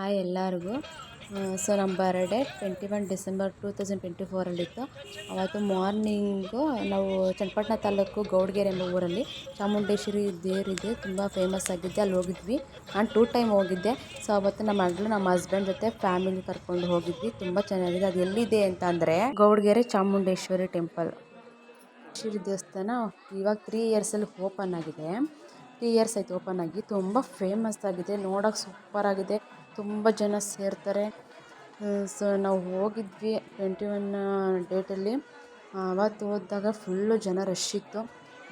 Hi ಎಲ್ಲರಿಗೂ. So ನಮ್ಮ birthday twenty one December two thousand twenty ಫೋರಲ್ಲಿತ್ತು ಅವತ್ತು ಮಾರ್ನಿಂಗು ನಾವು ಚನ್ನಪಟ್ಟಣ ತಾಲೂಕು ಗೌಡ್ಗೆರೆ ಎಂಬ ಊರಲ್ಲಿ ಚಾಮುಂಡೇಶ್ವರಿ ದೇವರಿದೆ ತುಂಬ ಫೇಮಸ್ ಆಗಿದ್ದೆ, ಅಲ್ಲಿ ಹೋಗಿದ್ವಿ. ನಾನು ಟೂ ಟೈಮ್ ಹೋಗಿದ್ದೆ. ಸೊ ಅವತ್ತು ನಮ್ಮ ಮಗಳು, ನಮ್ಮ ಹಸ್ಬೆಂಡ್ ಜೊತೆ ಫ್ಯಾಮಿಲಿ ಕರ್ಕೊಂಡು ಹೋಗಿದ್ವಿ. ತುಂಬ ಚೆನ್ನಾಗಿದೆ. ಅದು ಎಲ್ಲಿದೆ ಅಂತ ಅಂದರೆ ಗೌಡ್ಗೆರೆ ಚಾಮುಂಡೇಶ್ವರಿ ಟೆಂಪಲ್ ಶ್ವರಿ ದೇವಸ್ಥಾನ ಇವಾಗ ತ್ರೀ ಇಯರ್ಸಲ್ಲಿ ಓಪನ್ ಆಗಿದೆ. ತ್ರೀ ಇಯರ್ಸ್ ಆಯಿತು ಓಪನ್ ಆಗಿ. ತುಂಬ ಫೇಮಸ್ ಆಗಿದೆ, ನೋಡೋಕೆ ಸೂಪರ್ ಆಗಿದೆ. ತುಂಬ ಜನ ಸೇರ್ತಾರೆ. ಸೊ ನಾವು ಹೋಗಿದ್ವಿ ಟ್ವೆಂಟಿ ಒನ್ ಡೇಟಲ್ಲಿ ಅವತ್ತು ಹೋದಾಗ ಫುಲ್ಲು ಜನ ರಶ್ ಇತ್ತು.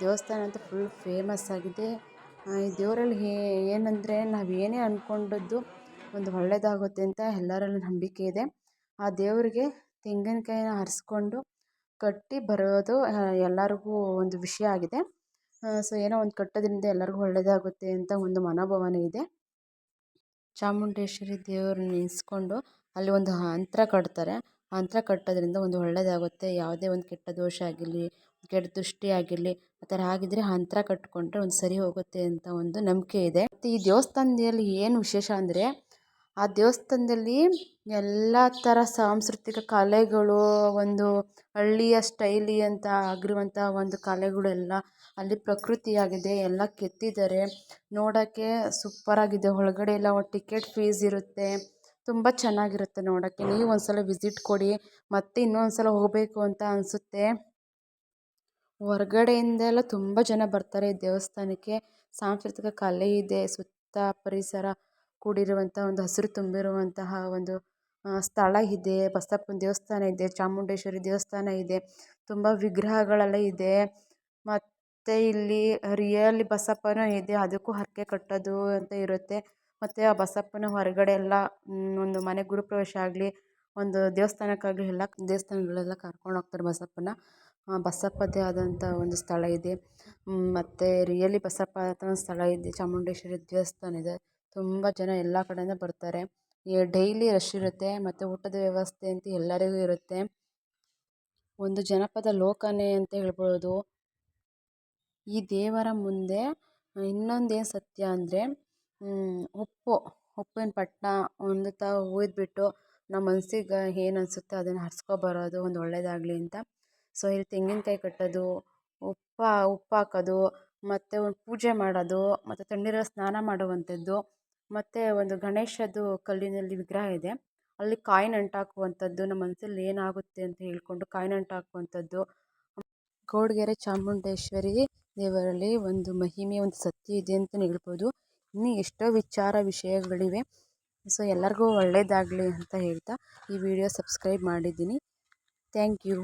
ದೇವಸ್ಥಾನ ಅಂತೂ ಫುಲ್ ಫೇಮಸ್ ಆಗಿದೆ. ಈ ದೇವರಲ್ಲಿ ಏನಂದರೆ ನಾವು ಏನೇ ಅಂದ್ಕೊಂಡದ್ದು ಒಂದು ಒಳ್ಳೆಯದಾಗುತ್ತೆ ಅಂತ ಎಲ್ಲರಲ್ಲೂ ನಂಬಿಕೆ ಇದೆ. ಆ ದೇವರಿಗೆ ತೆಂಗಿನಕಾಯಿನ ಹರಿಸ್ಕೊಂಡು ಕಟ್ಟಿ ಬರೋದು ಎಲ್ಲರಿಗೂ ಒಂದು ವಿಷಯ ಆಗಿದೆ. ಸೊ ಏನೋ ಒಂದು ಕಟ್ಟೋದ್ರಿಂದ ಎಲ್ಲರಿಗೂ ಒಳ್ಳೆಯದಾಗುತ್ತೆ ಅಂತ ಒಂದು ಮನೋಭಾವನೆ ಇದೆ. ಚಾಮುಂಡೇಶ್ವರಿ ದೇವ್ರನ್ನ ನೆನೆಸ್ಕೊಂಡು ಅಲ್ಲಿ ಒಂದು ಅಂತರ ಕಟ್ತಾರೆ. ಅಂತರ ಕಟ್ಟೋದ್ರಿಂದ ಒಂದು ಒಳ್ಳೆಯದಾಗುತ್ತೆ ಯಾವುದೇ ಒಂದು ಕೆಟ್ಟ ದೋಷ ಆಗಿರಲಿ, ಕೆಟ್ಟ ದೃಷ್ಟಿ ಆಗಿರಲಿ, ಆ ಥರ ಆಗಿದ್ದರೆ ಅಂತರ ಕಟ್ಕೊಂಡ್ರೆ ಒಂದು ಸರಿ ಹೋಗುತ್ತೆ ಅಂತ ಒಂದು ನಂಬಿಕೆ ಇದೆ. ಮತ್ತು ಈ ದೇವಸ್ಥಾನದಲ್ಲಿ ಏನು ವಿಶೇಷ ಅಂದರೆ ಆ ದೇವಸ್ಥಾನದಲ್ಲಿ ಎಲ್ಲ ಥರ ಸಾಂಸ್ಕೃತಿಕ ಕಲೆಗಳು, ಒಂದು ಹಳ್ಳಿಯ ಸ್ಟೈಲಿ ಅಂತ ಆಗಿರುವಂಥ ಒಂದು ಕಲೆಗಳೆಲ್ಲ ಅಲ್ಲಿ ಪ್ರಕೃತಿಯಾಗಿದೆ, ಎಲ್ಲ ಕೆತ್ತಿದ್ದಾರೆ. ನೋಡೋಕ್ಕೆ ಸೂಪರಾಗಿದೆ ಒಳಗಡೆ ಎಲ್ಲ ಟಿಕೆಟ್ ಫೀಸ್ ಇರುತ್ತೆ. ತುಂಬ ಚೆನ್ನಾಗಿರುತ್ತೆ ನೋಡೋಕ್ಕೆ. ನೀವು ಒಂದು ಸಲ ವಿಸಿಟ್ ಕೊಡಿ. ಮತ್ತೆ ಇನ್ನೊಂದು ಸಲ ಹೋಗಬೇಕು ಅಂತ ಅನಿಸುತ್ತೆ. ಹೊರಗಡೆಯಿಂದ ಎಲ್ಲ ತುಂಬ ಜನ ಬರ್ತಾರೆ ದೇವಸ್ಥಾನಕ್ಕೆ. ಸಾಂಸ್ಕೃತಿಕ ಕಲೆ ಇದೆ, ಸುತ್ತ ಪರಿಸರ. ಕೂಡಿರುವಂಥ ಒಂದು ಹಸಿರು ತುಂಬಿರುವಂತಹ ಒಂದು ಸ್ಥಳ ಇದೆ. ಬಸಪ್ಪನ ದೇವಸ್ಥಾನ ಇದೆ, ಚಾಮುಂಡೇಶ್ವರಿ ದೇವಸ್ಥಾನ ಇದೆ. ತುಂಬ ವಿಗ್ರಹಗಳೆಲ್ಲ ಇದೆ. ಮತ್ತು ಇಲ್ಲಿ ರಿಯಲಿ ಬಸಪ್ಪನೂ ಇದೆ. ಅದಕ್ಕೂ ಹರಕೆ ಕಟ್ಟೋದು ಅಂತ ಇರುತ್ತೆ. ಮತ್ತು ಆ ಬಸಪ್ಪನ ಹೊರಗಡೆ ಎಲ್ಲ ಒಂದು ಮನೆ ಗುರುಪ್ರವೇಶ ಆಗಲಿ, ಒಂದು ದೇವಸ್ಥಾನಕ್ಕಾಗಲಿ ಎಲ್ಲ ದೇವಸ್ಥಾನಗಳೆಲ್ಲ ಕರ್ಕೊಂಡು ಹೋಗ್ತಾರೆ ಬಸಪ್ಪನ. ಬಸಪ್ಪದೇ ಆದಂಥ ಒಂದು ಸ್ಥಳ ಇದೆ. ಮತ್ತು ರಿಯಲಿ ಬಸಪ್ಪ ಅಂತ ಸ್ಥಳ ಇದೆ. ಚಾಮುಂಡೇಶ್ವರಿ ದೇವಸ್ಥಾನ ಇದೆ. ತುಂಬ ಜನ ಎಲ್ಲ ಕಡೆಯಿಂದ ಬರ್ತಾರೆ. ಡೈಲಿ ರಶ್ ಇರುತ್ತೆ ಮತ್ತು ಊಟದ ವ್ಯವಸ್ಥೆ ಅಂತೂ ಎಲ್ಲರಿಗೂ ಇರುತ್ತೆ. ಒಂದು ಜನಪದ ಲೋಕನೇ ಅಂತ ಹೇಳ್ಬೋದು. ಈ ದೇವರ ಮುಂದೆ ಇನ್ನೊಂದೇನು ಸತ್ಯ ಅಂದರೆ ಉಪ್ಪು, ಉಪ್ಪಿನ ಪಟ್ಟಣ ಒಂದು ತ ಊದ್ಬಿಟ್ಟು ನಮ್ಮ ಮನ್ಸಿಗೆ ಏನು ಅನಿಸುತ್ತೋ ಅದನ್ನು ಹರ್ಸ್ಕೊಬರೋದು ಒಂದು ಒಳ್ಳೆಯದಾಗಲಿ ಅಂತ. ಸೊ ಇಲ್ಲಿ ತೆಂಗಿನಕಾಯಿ ಕಟ್ಟೋದು, ಉಪ್ಪು ಉಪ್ಪು ಹಾಕೋದು ಮತ್ತು ಒಂದು ಪೂಜೆ ಮಾಡೋದು, ಮತ್ತು ತಣ್ಣೀರಲ್ಲಿ ಸ್ನಾನ ಮಾಡುವಂಥದ್ದು, ಮತ್ತು ಒಂದು ಗಣೇಶದ್ದು ಕಲ್ಲಿನಲ್ಲಿ ವಿಗ್ರಹ ಇದೆ. ಅಲ್ಲಿ ಕಾಯಿನ್ ಅಂಟಾಕುವಂಥದ್ದು, ನಮ್ಮ ಮನ್ಸಲ್ಲಿ ಏನಾಗುತ್ತೆ ಅಂತ ಹೇಳ್ಕೊಂಡು ಕಾಯಿನ್ ಅಂಟಾಕುವಂಥದ್ದು. ಗೌಡಗೆರೆ ಚಾಮುಂಡೇಶ್ವರಿ ದೇವರಲ್ಲಿ ಒಂದು ಮಹಿಮೆ, ಒಂದು ಸತ್ಯ ಇದೆ ಅಂತಲೇ ಹೇಳ್ಬೋದು. ಇನ್ನೂ ಎಷ್ಟೋ ವಿಚಾರ ವಿಷಯಗಳಿವೆ. ಸೊ, ಎಲ್ಲರಿಗೂ ಒಳ್ಳೆಯದಾಗಲಿ ಅಂತ ಹೇಳ್ತಾ ಈ ವಿಡಿಯೋ ಸಬ್ಸ್ಕ್ರೈಬ್ ಮಾಡಿದ್ದೀನಿ. Thank you.